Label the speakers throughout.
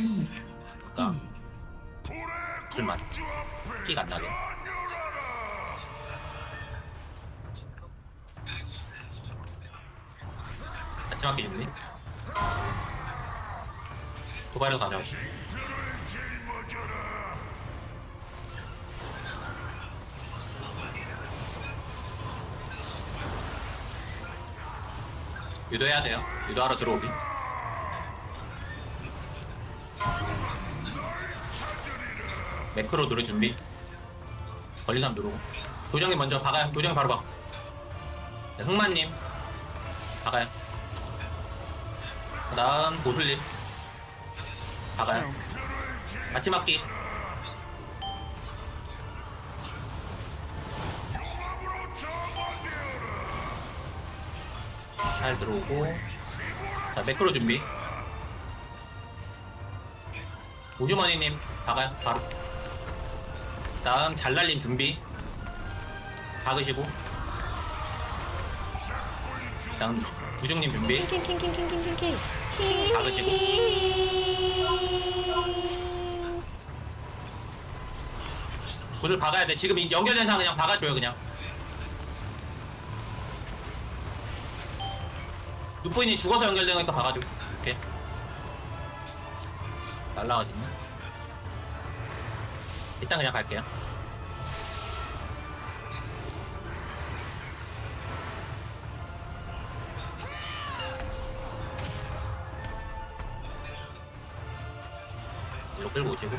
Speaker 1: 2,
Speaker 2: 아까 술만 피가 안 나게. 같이 맞게 준비 도발로 가자. 유도해야 돼요. 유도하러 들어오기 매크로 누를 준비. 걸리삼 누르고. 도정님 먼저 박아요. 도정님 바로 박. 네, 흑마님. 박아요. 그 다음 보슬님. 박아요. 같이 맞기. 잘 들어오고. 자 매크로 준비. 우주머니님 박아요. 바로 다음 잘날림 준비. 박으시고. 다음 우중님 준비. 박으시고. 구슬 박아야 돼. 지금 이 연결된 상황 그냥 박아줘요 그냥. 육부인이 죽어서 연결된 거니까 박아줘. 오케이 날라가지네 일단 그냥 갈게요. 일로 끌고 오시고.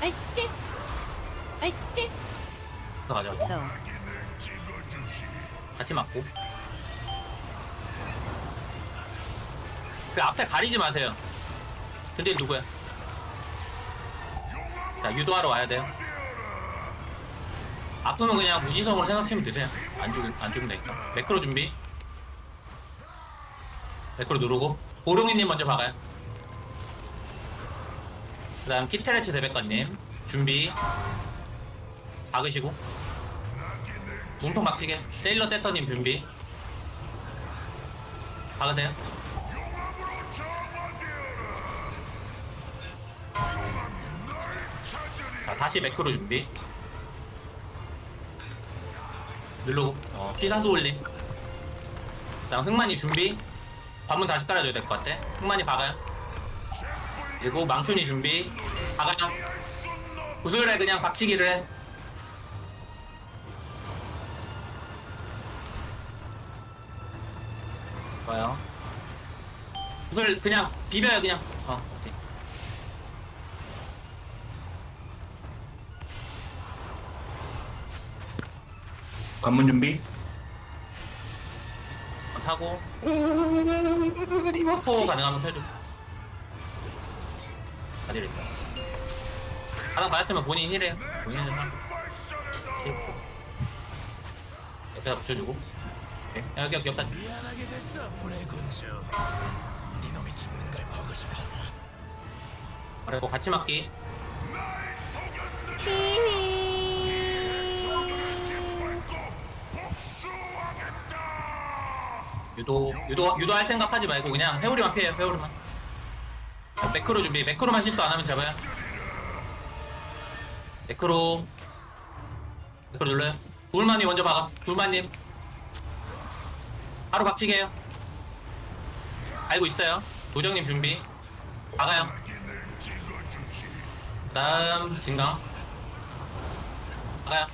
Speaker 3: 아이찌 아이찌
Speaker 2: 가자
Speaker 3: so.
Speaker 2: 같이 맞고. 그 앞에 가리지 마세요 근데 누구야? 자 유도하러 와야 돼요. 아프면 그냥 무지성으로 생각하시면 되세요. 안 죽, 안 죽으면 되니까. 매크로 준비. 매크로 누르고. 보룡이님 먼저 박아요. 그 다음 키테레츠 대백관님. 준비. 박으시고. 몸통 박치게. 세일러 세터님 준비. 박으세요 자 다시 매크로 준비. 누르고 어, 피사수 올림. 다음 흑만이 준비. 관문 다시 깔아줘야 될 것 같아. 흑만이 박아요. 그리고 망촌이 준비. 박아요. 구슬에 그냥 박치기를 해. 좋아요. 이걸 그냥 비벼요 그냥. 어, 오케이.
Speaker 4: 관문 준비.
Speaker 2: 어, 타고 포 가능하면 켜줘. 어디를 있다. 바닥 맞았으면 본인 힐해요. 본인 힐 하고. 옆에다 붙여주고. 오케이. 여기 여기 여기까지.
Speaker 5: 미안하게 됐어 불의 군주 이놈이 죽는 걸 보고 싶어서
Speaker 2: 그리고 같이 맞기. 유도 유도 유도할 생각하지 말고 그냥 회오리만 피해요 회오리만. 자, 매크로 준비. 매크로만 실수 안 하면 잡아요. 매크로. 매크로 눌러요. 불만이 먼저 박아. 불만님. 바로 박치게 해요. 알고 있어요. 도정님 준비. 박아요. 그 다음 진강. 박아요